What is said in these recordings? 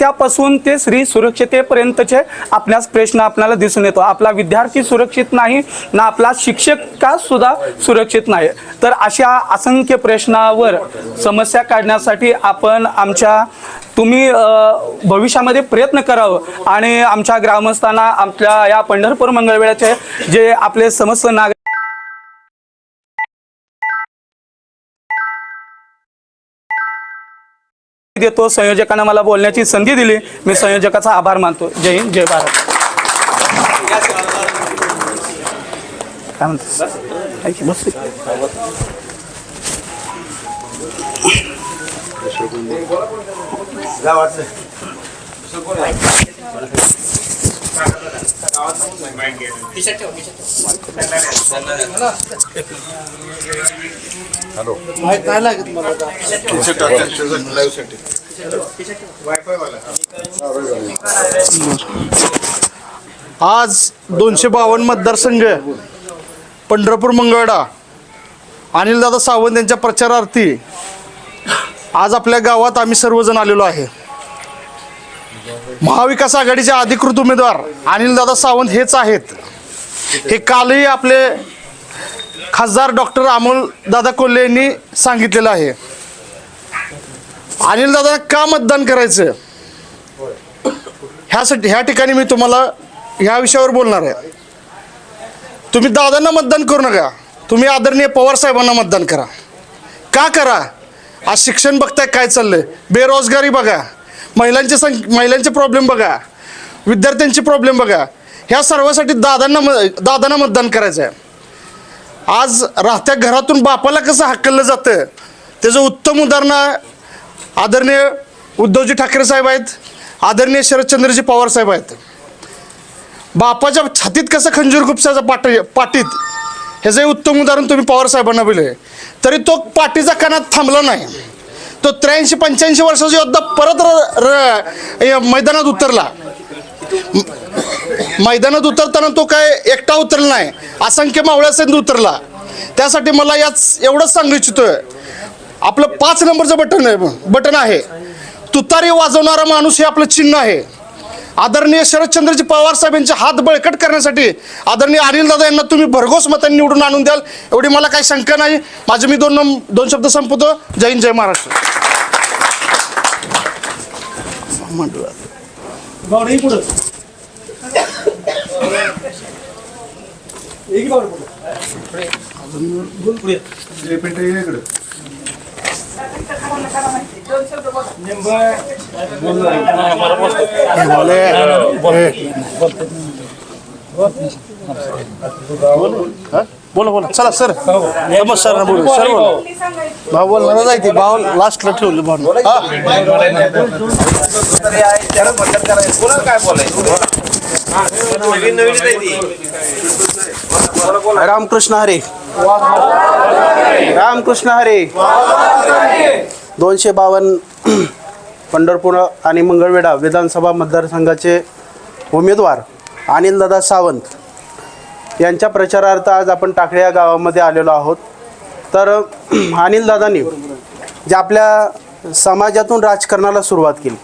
त्यापासून ते स्त्री सुरक्षितेपर्यंतचे आपल्यास प्रश्न आपल्याला दिसून येतो. आपला विद्यार्थी सुरक्षित नाही ना आपला शिक्षक का सुद्धा सुरक्षित नाही. तर अशा असंख्य प्रश्नावर समस्या काढण्यासाठी आपण आमच्या तुम्ही भविष्यामध्ये प्रयत्न करावं. आणि आमच्या ग्रामस्थांना आपल्या या पंढरपूर मंगळवेळाचे जे आपले समस्त नागरिक देतो. संयोजकांना मला बोलण्याची संधी दिली. मी संयोजकाचा आभार मानतो. जय हिंद जय भारत. काय म्हणतो ऐक की, बस. आज दोनशे बावन्न मतदारसंघ पंढरपूर मंगळडा अनिलदादा सावंत यांच्या प्रचारार्थी आज आपल्या गावात आम्ही सर्वजण आलेलो आहे. महाविकास आघाडीचे अधिकृत उमेदवार अनिलदादा सावंत हेच आहेत. हे कालही आपले खासदार डॉक्टर अमोल दादा कोल्हे यांनी सांगितलेलं आहे. अनिल दादांना का मतदान करायचं? ह्यासाठी ह्या ठिकाणी मी तुम्हाला ह्या विषयावर बोलणार आहे. तुम्ही दादांना मतदान करू नका. तुम्ही आदरणीय पवार साहेबांना मतदान करा. का करा? आज शिक्षण बघताय काय चाललंय? बेरोजगारी बघा. महिलांचे सं महिलांचे प्रॉब्लेम बघा. विद्यार्थ्यांचे प्रॉब्लेम बघा. ह्या सर्वासाठी दादांना म दादांना मतदान करायचं आहे आज राहत्या घरातून बापाला कसं हाकललं जातं? त्याचं उत्तम उदाहरण आदरणीय उद्धवजी ठाकरे साहेब आहेत आदरणीय शरदचंद्रजी पवार साहेब आहेत. बापाच्या छातीत कसं खंजूर गुप्साचं पाट पाटीत? ह्याचं उत्तम उदाहरण तुम्ही पवार साहेबांना दिले तरी तो पाठीचा कानात थांबला नाही. तो त्र्याऐंशी पंच्याऐंशी वर्षाचा योद्धा परत र, र, मैदानात उतरला. मैदानात उतरताना तो काय एकटा उतरला नाही असंख्य मावळ्यासहित उतरला. त्यासाठी मला याच एवढंच सांगू इच्छितोय आपलं पाच नंबरचं बटन आहे बटन आहे. तुतारी वाजवणारा माणूस हे आपलं चिन्ह आहे. आदरणीय शरदचंद्रजी पवार साहेब यांचे हात बळकट करण्यासाठी आदरणीय अनिल दादा यांना तुम्ही भरघोस मतांनी निवडून आणून द्याल एवढी मला काही शंका नाही. माझे मी दोन दोन शब्द संपवतो. जय हिंद जय महाराष्ट्र. बोला बोला चला सर नमस्कार ना बोलू सर बोला भाऊ बोलणार नाही ते भाऊ लास्टला ठेवलं भाऊ रामकृष्ण हरे। रामकृष्ण हरे। दोनशे बावन्न पंढरपूर आणि मंगळवेढा विधानसभा मतदारसंघाचे उमेदवार अनिलदादा सावंत यांच्या प्रचारार्थ आज आपण टाकळे या गावामध्ये आलेलो आहोत. तर अनिलदादांनी जे आपल्या समाजातून राजकारणाला सुरुवात केली.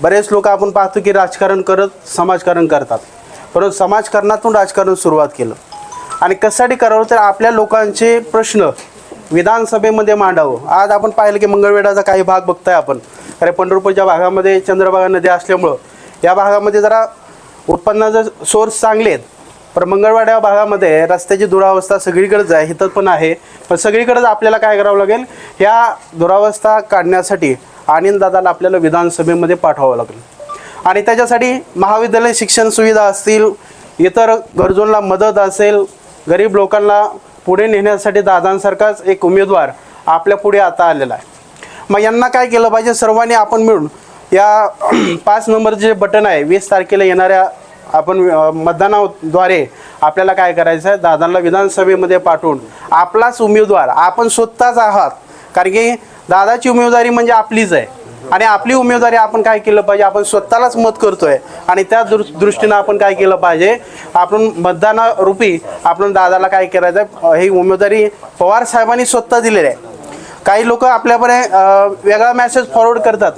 बरेच लोक आपण पाहतो की राजकारण करत समाजकारण करतात. परंतु समाजकारणातून राजकारण सुरुवात केलं. आणि कशासाठी करावं तर आपल्या लोकांचे प्रश्न विधानसभेमध्ये मांडावं. आज आपण पाहिलं की मंगळवेढाचा काही भाग बघताय आपण. अरे पंढरपूरच्या भागामध्ये चंद्रभागा नदी असल्यामुळं या भागामध्ये जरा उत्पन्नाचे सोर्स चांगले आहेत. पण मंगळवाड्या भागामध्ये रस्त्याची दुरावस्था सगळीकडेच आहे. इथं पण आहे. पण सगळीकडेच आपल्याला काय करावं लागेल? ह्या दुरावस्था काढण्यासाठी दादाला आपल्याला विधानसभेमध्ये पाठवावं लागेल. आणि त्याच्यासाठी महाविद्यालय शिक्षण सुविधा असतील इतर गरजूंना मदत असेल गरीब लोकांना पुढे नेण्यासाठी दादांसारखाच एक उमेदवार आपल्या पुढे आता आलेला आहे. मग यांना काय केलं पाहिजे? सर्वांनी आपण मिळून या पाच नंबरचे जे बटन आहे वीस तारखेला येणाऱ्या आपण मतदानाद्वारे आपल्याला काय करायचं आहे? दादांना विधानसभेमध्ये पाठवून आपलाच उमेदवार आपण स्वतःच आहात. कारण की दादाची उमेदवारी म्हणजे आपलीच आहे. आणि आपली उमेदवारी आपण काय केलं पाहिजे? आपण स्वतःलाच मत करतोय. आणि त्या दृ दृष्टीनं आपण काय केलं पाहिजे? आपण मतदानारूपी आपण दादाला काय करायचं? आहे ही उमेदवारी पवार साहेबांनी स्वतः दिलेली आहे. काही लोक आपल्यापर्यंत वेगळा मेसेज फॉरवर्ड करतात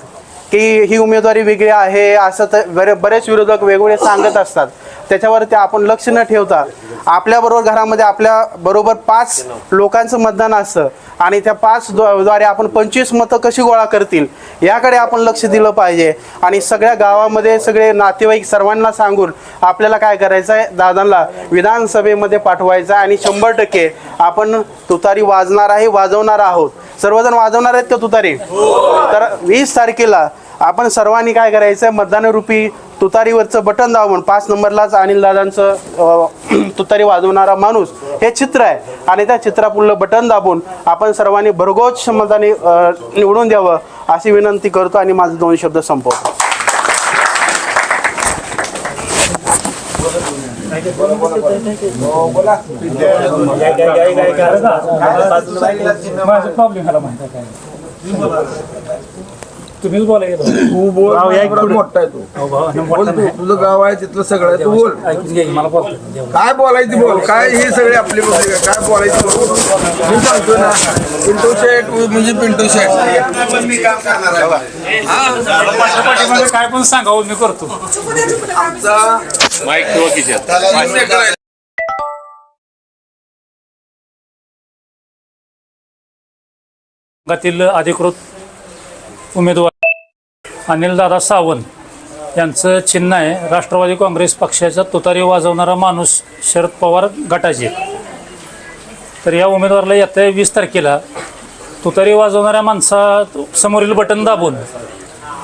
की ही उमेदवारी वेगळी आहे असं तर बरे बरेच विरोधक वेगवेगळे सांगत असतात. त्याच्यावरती आपण लक्ष न ठेवता आपल्याबरोबर घरामध्ये आपल्या बरोबर पाच लोकांचं मतदान असतं. आणि त्या पाच द्वारे आपण पंचवीस मतं कशी गोळा करतील याकडे आपण लक्ष दिलं पाहिजे. आणि सगळ्या गावामध्ये सगळे नातेवाईक सर्वांना सांगून आपल्याला काय करायचं आहे दादांना विधानसभेमध्ये पाठवायचं आहे आणि शंभर टक्के आपण तुतारी वाजणार आहे वाजवणार आहोत. सर्वजण वाजवणार आहेत का तुतारी? तर वीस तारखेला आपण सर्वांनी काय करायचं आहे मतदानरूपी तुतारीवरचं बटन दाबून पाच नंबरलाच अनिल दादांचं तुतारी वाजवणारा माणूस हे चित्र आहे. आणि त्या चित्रापुढलं बटन दाबून आपण सर्वांनी भरघोष क्षमताने निवडून द्यावं अशी विनंती करतो आणि माझे दोन शब्द संपवतो. बोला प्रॉब्लेम झाला माहिती आहे काय तुम्हीच बोलायचं तू बोल एवढा मोठा आहे तू. बोल तू तुझं गाव आहे तिथलं सगळं आहे, तू बोल. ऐकून घ्या की मला बोलतो काय बोलायचं बोल? काय हे सगळे आपले बोलले का? काय बोलायचं बोल? मी सांगतो ना पिंटू शेट म्हणजे पिंटू शेट काय पण सांगावं मी करतो. गातील अधिकृत उमेदवार अनिलदादा सावंत यांचं चिन्ह आहे राष्ट्रवादी काँग्रेस पक्षाचा तुतारी वाजवणारा माणूस शरद पवार गटाचे. तर या उमेदवाराला येत्या वीस तारखेला तुतारी वाजवणाऱ्या माणसा समोरील बटन दाबून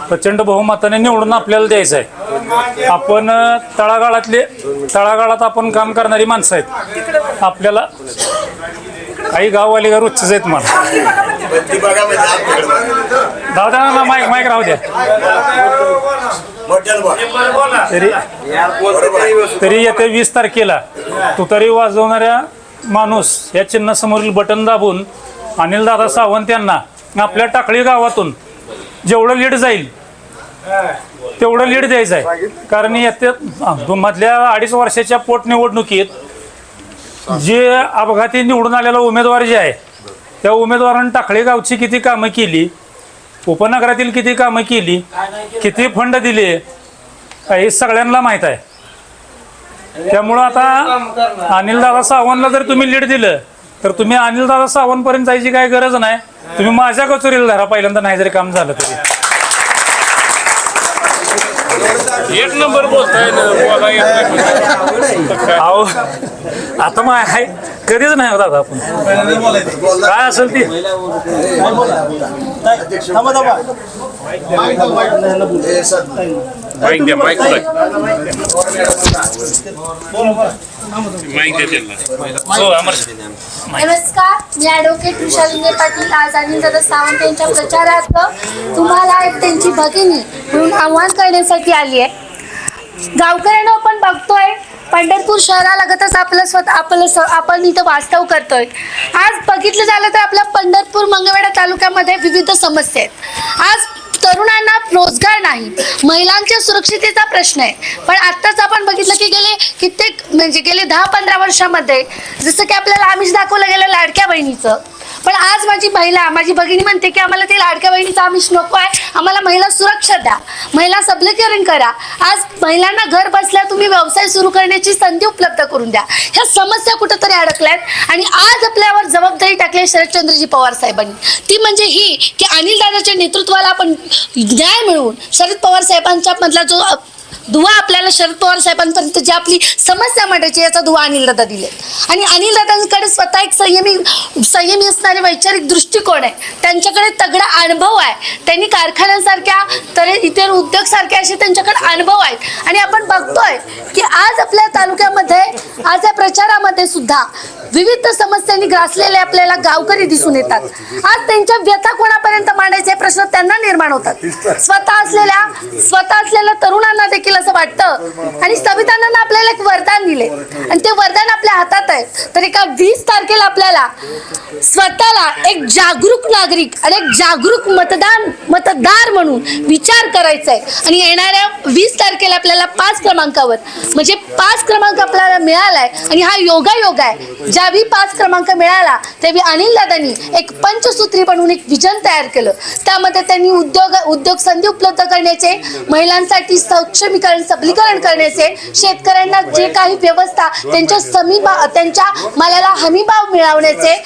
प्रचंड बहुमताने निवडून आपल्याला द्यायचं आहे. आपण तळागाळातले तळागाळात आपण काम करणारी माणसं आहेत. आपल्याला काही गाववाले का रोजच आहेत मला दादा ना माईक माईक राहू द्या. तरी तरी येत्या वीस तारखेला. तुतारी वाजवणाऱ्या माणूस या चिन्हासमोरील बटन दाबून अनिल दादा सावंत यांना आपल्या टाकळी गावातून जेवढं लीड जाईल तेवढं लीड द्यायचं आहे. कारण येत्या मधल्या अडीच वर्षाच्या पोटनिवडणुकीत जे अपघाती निवडून आलेला उमेदवार जे आहे त्या उमेदवारानं टाकळी गावची किती कामं केली? उपनगरातील किती कामं केली? किती फंड दिले? हे सगळ्यांना माहीत आहे. त्यामुळं आता अनिलदादा सावंतला जर तुम्ही लीड दिलं तर तुम्ही अनिलदादा सावंतपर्यंत जायची काय गरज नाही. तुम्ही माझ्या कचोरीला धरा पहिल्यांदा नाही जरी काम झालं तरी. एक नंबर बोलताय ना बोला आता मग आहे. कधीच नाही होत आता आपण. काय असेल ती? माईक द्या माईक द्या माईक द्या त्यांना. हो अमर नमस्कार मी ॲडव्होकेट विंगे पाटील. आज अनिल दादा सावंत यांच्या प्रचारार्थ तुम्हाला एक त्यांची भगिनी म्हणून आव्हान करण्यासाठी आली आहे. गावकऱ्यांना आपण बघतोय पंढरपूर शहरालगतच आपलं स्वतः आपलं स आपण इथं वास्तव करतोय. आज बघितलं झालं तर आपल्या पंढरपूर मंगळवेढा तालुक्यामध्ये विविध समस्या आहेत. आज तरुणांना रोजगार नाही महिलांच्या सुरक्षितेचा प्रश्न आहे. पण आत्ताच आपण बघितलं की गेले कित्येक म्हणजे गेले दहा पंधरा वर्षामध्ये जसं की आपल्याला आमिष दाखवलं गेलं लाडक्या बहिणीचं. पण आज माझी महिला माझी भगिनी म्हणते की आम्हाला ते लाडक्या बहिणीचा आमिष नको आहे. आम्हाला महिला सुरक्षा द्या. महिला सबलीकरण करा. आज महिलांना घर बसल्या तुम्ही व्यवसाय सुरू करण्याची संधी उपलब्ध करून द्या. ह्या समस्या कुठंतरी अडकल्यात. आणि आज आपल्यावर जबाबदारी टाकली आहे शरदचंद्रजी पवार साहेबांनी. ती म्हणजे ही की अनिल दादाच्या नेतृत्वाला आपण न्याय मिळवून शरद पवार साहेबांच्या मधला जो दुवा आपल्याला शरद पवार साहेबांपर्यंत जी आपली समस्या मांडायची याचा दुवा अनिल दादा दिले आणि अनिल दादांकडे स्वतः एक संयमी संयमी असणारे वैचारिक दृष्टिकोन आहे. त्यांच्याकडे तगडा अनुभव आहे. त्यांनी कारखान्यांसारख्या तर इतर उद्योग असे त्यांच्याकडे अनुभव आहेत. आणि आपण बघतोय की आज आपल्या तालुक्यामध्ये आज या प्रचारामध्ये सुद्धा विविध समस्यांनी ग्रासलेले आपल्याला गावकरी दिसून येतात. आज त्यांच्या व्यथा कोणापर्यंत मांडायचे प्रश्न त्यांना निर्माण होतात. स्वतः असलेल्या स्वतः असलेल्या तरुणांना देखील असं वाटतं. आणि संविधानानं आपल्याला एक वरदान दिले आणि ते वरदान आपल्या हातात आहे. तर एका वीस तारखेला आपल्याला स्वतःला एक जागरूक नागरिक आणि एक जागरूक मतदान मतदार म्हणून विचार करायचा आहे. आणि येणाऱ्या वीस तारखेला आपल्याला पाच क्रमांकावर म्हणजे पाच क्रमांक आपल्याला मिळालाय. आणि हा योगा योग आहे. ज्यावेळी पाच क्रमांक मिळाला त्यावेळी अनिल दादांनी एक पंचसूत्री बनवून एक विजन तयार केलं. त्यामध्ये त्यांनी उद्योग उद्योग संधी उपलब्ध करण्याचे महिलांसाठी समीकरण सबलीकरण करण्याचे शेतकऱ्यांना जे काही व्यवस्था त्यांच्या समीबा त्यांच्या मालाला हमीभाव मिळवण्याचे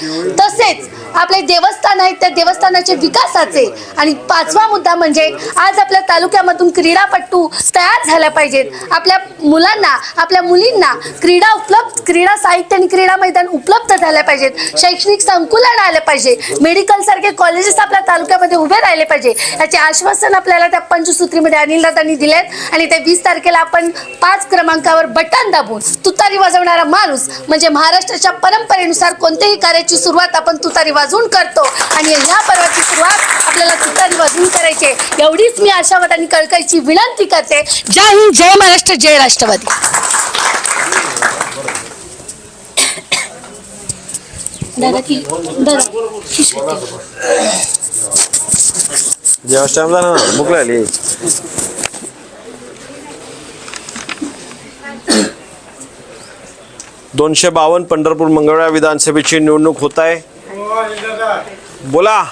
तसेच आपले देवस्थान आहेत त्या देवस्थानाचे विकासाचे. आणि पाचवा मुद्दा म्हणजे आज आपल्या तालुक्यामधून क्रीडापटू तयार झाल्या पाहिजेत. आपल्या मुलांना आपल्या मुलींना क्रीडा उपलब्ध क्रीडा साहित्य आणि क्रीडा मैदान उपलब्ध झाल्या पाहिजेत. शैक्षणिक संकुलन आले पाहिजे. मेडिकल सारखे कॉलेजेस आपल्या तालुक्यामध्ये उभे राहिले पाहिजे. याचे आश्वासन आपल्याला त्या पंचसूत्रीमध्ये अनिल दादांनी दिलेत आणि ते वीस तारखेला आपण पाच क्रमांकावर बटन दाबून तुतारी वाजवणारा माणूस म्हणजे महाराष्ट्राच्या परंपरेनुसार कोणत्याही कार्याची सुरुवात आपण तुतारी वाजवून करतो. आणि ह्या पर्वाची सुरुवात आपल्याला तुतारी वाजवून करायची आहे. एवढीच मी आशावाद आणि कळकळीची विनंती करते. जय हिंद जय महाराष्ट्र जय राष्ट्रवादी. दादा की दादा जेव्हा टाइम झाला ना भूक लागली दोनशे बावन्न पंढरपूर मंगळवार विधानसभेची निवडणूक होत आहे. बोला.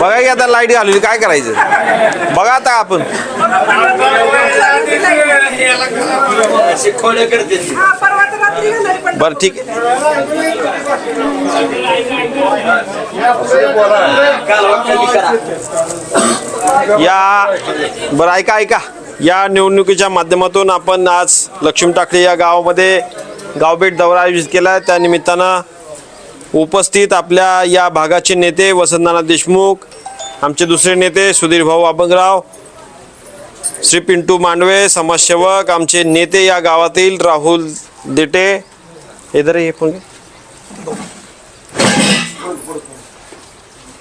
बघा की आता लाइट घालवली काय करायचं? बघा आता आपण. बरं ठीक या. बरं ऐका ऐका. या निवडणुकीच्या माध्यमातून आपण आज लक्ष्मी टाकळे या गावामध्ये गावभेट दौरा आयोजित केला आहे. त्या निमित्तानं उपस्थित आपल्या या भागाचे नेते वसंतनाना देशमुख आमचे दुसरे नेते सुधीर भाऊ अभंगराव श्री पिंटू मांडवे समाजसेवक आमचे नेते या गावातील राहुल देटे. इधर हे फोन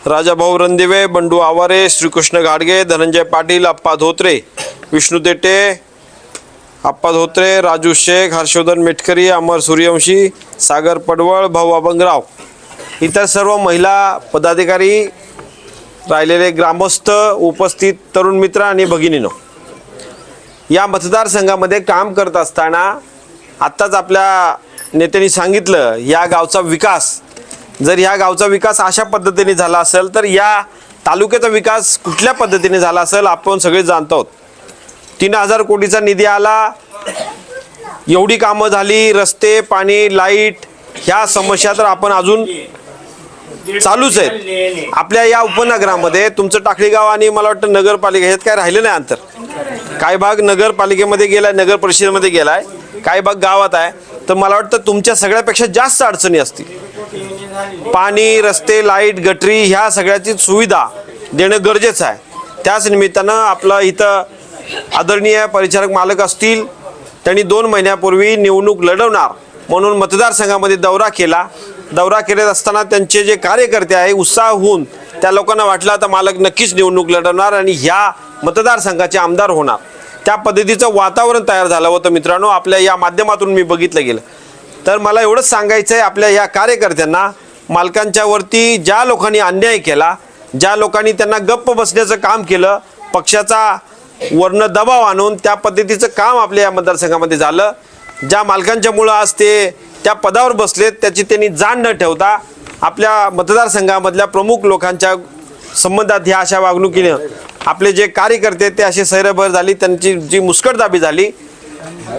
राजाभाऊ रणदिवे बंडू आवारे श्रीकृष्ण गाडगे धनंजय पाटील अप्पा धोत्रे. विष्णू देटे आप्पा धोत्रे राजू शेख हर्षवर्धन मेटकरी अमर सूर्यवंशी सागर पडवळ भाऊ अभंगराव. इतर सर्व महिला पदाधिकारी राहिलेले ग्रामस्थ उपस्थित तरुण मित्र आणि भगिनीनो. या मतदारसंघामध्ये काम करत असताना आत्ताच आपल्या नेत्यांनी सांगितलं या गावचा विकास जर ह्या गावचा विकास अशा पद्धतीने झाला असेल तर या तालुक्याचा विकास कुठल्या पद्धतीने झाला असेल आपण सगळे जाणतो आहोत. तीन हजार कोटीचा निधी आला. एवढी कामं झाली रस्ते पाणी लाइट ह्या समस्या तर आपण अजून चालूच आहेत. आपल्या या उपनगरामध्ये तुमचं टाकळी गाव आणि मला वाटतं नगरपालिका ह्यात काय राहिलं नाही अंतर. काही भाग नगरपालिकेमध्ये गेलाय नगर परिषदेमध्ये गेलाय काही भाग गावात आहे. तर मला वाटतं तुमच्या सगळ्यापेक्षा जास्त अडचणी असतील. पाणी रस्ते लाइट गटरी ह्या सगळ्याची सुविधा देणं गरजेचं आहे. त्याच निमित्तानं आपलं इथं आदरणीय परिचारक मालक असतील त्यांनी दोन महिन्यापूर्वी निवडणूक लढवणार म्हणून मतदारसंघामध्ये दौरा केला. दौरा करत असताना त्यांचे जे कार्यकर्ते आहे उत्साह होऊन त्या लोकांना वाटलं आता मालक नक्कीच निवडणूक लढवणार आणि ह्या मतदारसंघाचे आमदार होणार. त्या पद्धतीचं वातावरण तयार झालं होतं मित्रांनो आपल्या या माध्यमातून मी बघितलं गेलं. तर मला एवढंच सांगायचं आहे आपल्या या कार्यकर्त्यांना मालकांच्यावरती ज्या लोकांनी अन्याय केला ज्या लोकांनी त्यांना गप्प बसण्याचं काम केलं पक्षाचा वरनं दबाव आणून त्या पद्धतीचं काम आपल्या या मतदारसंघामध्ये झालं. ज्या मालकांच्यामुळं आज ते त्या पदावर बसलेत त्याची त्यांनी जाण न ठेवता आपल्या मतदारसंघामधल्या प्रमुख लोकांच्या संबंधात ह्या अशा वागणुकीनं आपले जे कार्यकर्ते ते असे सैरभर झाली त्यांची जी मुस्कटदाबी झाली.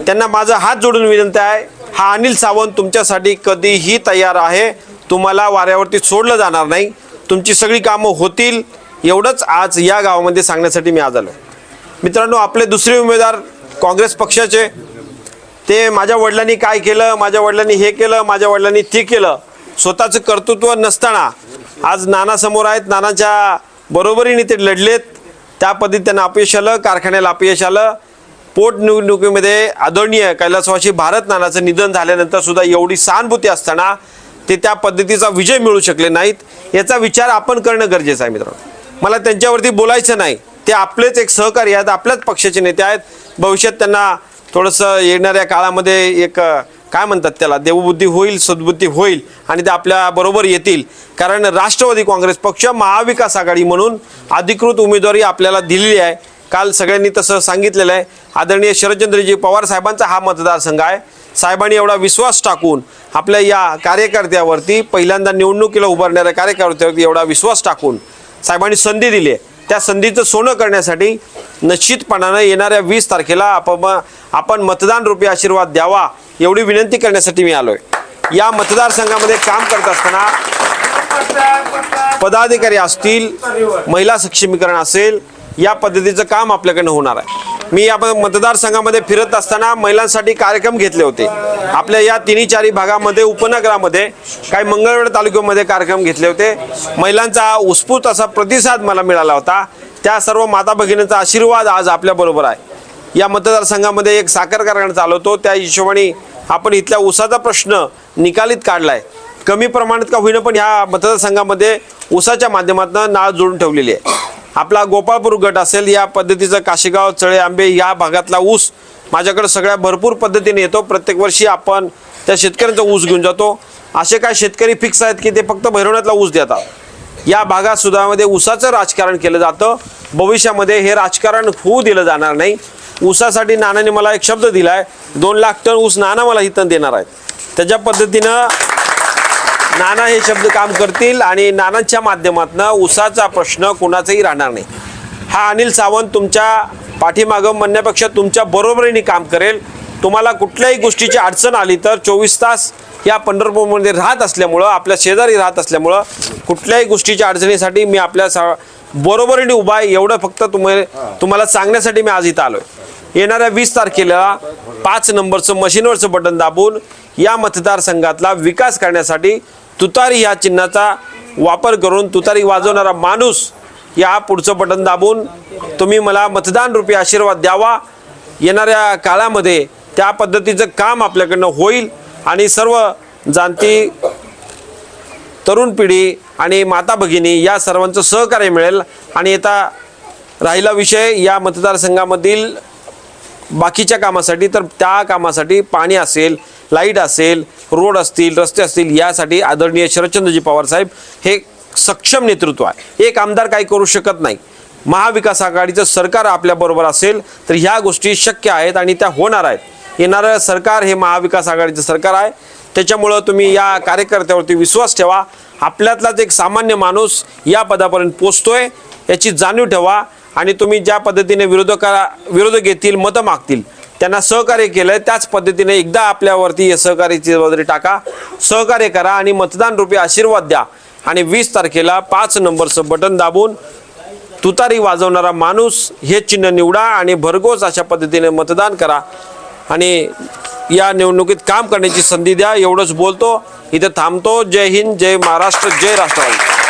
त्यांना माझा हात जोडून विनंती आहे हा अनिल सावंत तुमच्यासाठी कधीही तयार आहे. तुम्हाला वाऱ्यावरती सोडलं जाणार नाही. तुमची सगळी कामं होतील. एवढंच आज या गावामध्ये सांगण्यासाठी मी आज आलो मित्रांनो आपले दुसरे उमेदवार काँग्रेस पक्षाचे. ते माझ्या वडिलांनी काय केलं माझ्या वडिलांनी हे केलं माझ्या वडिलांनी ते केलं. स्वतःचं कर्तृत्व नसताना आज नाना समोर आहेत नानाच्या बरोबरीने ते लढलेत. त्या पद्धतीत त्यांना अपयश आलं कारखान्याला अपयश आलं. पोटनिवडणुकीमध्ये आदरणीय कैलासवासी भारत नानाचं निधन झाल्यानंतर सुद्धा एवढी सहानुभूती असताना ते त्या पद्धतीचा विजय मिळू शकले नाहीत. याचा विचार आपण करणं गरजेचं आहे मित्रांनो. मला त्यांच्यावरती बोलायचं नाही. ते आपलेच एक सहकारी आहेत आपल्याच पक्षाचे नेते आहेत. भविष्यात त्यांना थोडंसं येणाऱ्या काळामध्ये एक काय म्हणतात त्याला देवबुद्धी होईल सद्बुद्धी होईल आणि ते आपल्या बरोबर येतील. कारण राष्ट्रवादी काँग्रेस पक्ष महाविकास आघाडी म्हणून अधिकृत उमेदवारी आपल्याला दिलेली आहे. काल सगळ्यांनी तसं सांगितलेलं आहे. आदरणीय शरदचंद्रजी पवार साहेबांचा हा मतदारसंघ आहे. साहेबांनी एवढा विश्वास टाकून आपल्या या कार्यकर्त्यावरती पहिल्यांदा निवडणुकीला उभारणाऱ्या कार्यकर्त्यावरती एवढा विश्वास टाकून साहेबांनी संधी दिली आहे. त्या संधीचं सोनं करण्यासाठी निश्चितपणानं येणाऱ्या वीस तारखेला आपण आपण मतदान रूपी आशीर्वाद द्यावा एवढी विनंती करण्यासाठी मी आलो आहे या मतदारसंघामध्ये काम करत असताना पदाधिकारी असतील महिला सक्षमीकरण असेल या पद्धतीचं काम आपल्याकडनं होणार आहे. मी या मतदारसंघामध्ये फिरत असताना महिलांसाठी कार्यक्रम घेतले होते. आपल्या या तिन्ही चारी भागामध्ये उपनगरामध्ये काही मंगळवेढ तालुक्यामध्ये कार्यक्रम घेतले होते. महिलांचा उत्स्फूर्त असा प्रतिसाद मला मिळाला होता. त्या सर्व माता भगिनींचा आशीर्वाद आज आपल्याबरोबर आहे. या मतदारसंघामध्ये एक साखर कारखाना चालवतो. त्या हिशोबाने आपण इथल्या उसाचा प्रश्न निकालीत काढलाय. कमी प्रमाणात का होईना पण ह्या मतदारसंघामध्ये उसाच्या माध्यमातून नाळ जोडून ठेवलेली आहे. आपला गोपाळपूर गट असेल या पद्धतीचं काशीगाव चळे आंबे या भागातला ऊस माझ्याकडे सगळ्या भरपूर पद्धतीने येतो. प्रत्येक वर्षी आपण त्या शेतकऱ्यांचा ऊस घेऊन जातो. असे काय शेतकरी फिक्स आहेत की ते फक्त भैरवण्यातला ऊस देतात? या भागात सुद्धामध्ये ऊसाचं राजकारण केलं जातं. भविष्यामध्ये हे राजकारण होऊ दिलं जाणार नाही. ऊसासाठी नानाने मला एक शब्द दिला आहे दोन लाख टन ऊस नाना मला इथं देणार आहेत. त्याच्या पद्धतीनं नाना हे शब्द काम करतील आणि नानांच्या माध्यमातून उसाचा प्रश्न कुणाचाही राहणार नाही. हा अनिल सावंत तुमच्या पाठीमागं म्हणण्यापेक्षा तुमच्या बरोबरीने काम करेल. तुम्हाला कुठल्याही गोष्टीची अडचण आली तर चोवीस तास या पंढरपूरमध्ये राहत असल्यामुळं आपल्या शेजारी राहत असल्यामुळं कुठल्याही गोष्टीच्या अडचणीसाठी मी आपल्या सा बरोबरीने उभा आहे. एवढं फक्त तुम्ही तुम्हाला सांगण्यासाठी मी आज इथं आलो आहे येणाऱ्या वीस तारखेला पाच नंबरचं मशीनवरचं बटन दाबून या मतदारसंघातला विकास करण्यासाठी तुतारी ह्या चिन्हाचा वापर करून तुतारी वाजवणारा माणूस या पुढचं बटन दाबून तुम्ही मला मतदान रूपी आशीर्वाद द्यावा. येणाऱ्या काळामध्ये त्या पद्धतीचं काम आपल्याकडनं होईल आणि सर्व जाणती तरुण पिढी आणि माता भगिनी या सर्वांचं सहकार्य मिळेल. आणि आता राहिला विषय या मतदारसंघामधील बाकीच्या कामासाठी तर त्या कामासाठी पाणी असेल लाइट असेल रोड असतील रस्ते असतील यासाठी आदरणीय शरदचंद्रजी पवार साहेब हे सक्षम नेतृत्व आहे. एक आमदार काही करू शकत नाही. महाविकास आघाडीचं सरकार आपल्याबरोबर असेल तर ह्या गोष्टी शक्य आहेत आणि त्या होणार आहेत. येणारं सरकार हे महाविकास आघाडीचं सरकार आहे. त्याच्यामुळं तुम्ही या कार्यकर्त्यावरती विश्वास ठेवा. आपल्यातलाच एक सामान्य माणूस या पदापर्यंत पोचतोय. याची जाणीव ठेवा आणि तुम्ही ज्या पद्धतीने विरोधका विरोधक घेतील मतं मागतील त्यांना सहकार्य केलं त्याच पद्धतीने एकदा आपल्यावरती हे सहकार्याची जबाबदारी टाका सहकार्य करा आणि मतदान रूपी आशीर्वाद द्या. आणि वीस तारखेला पाच नंबरचं बटन दाबून तुतारी वाजवणारा माणूस हे चिन्ह निवडा आणि भरघोस अशा पद्धतीने मतदान करा. आणि या निवडणुकीत काम करण्याची संधी द्या. एवढंच बोलतो. इथं थांबतो. जय हिंद जय महाराष्ट्र जय राष्ट्रवादी.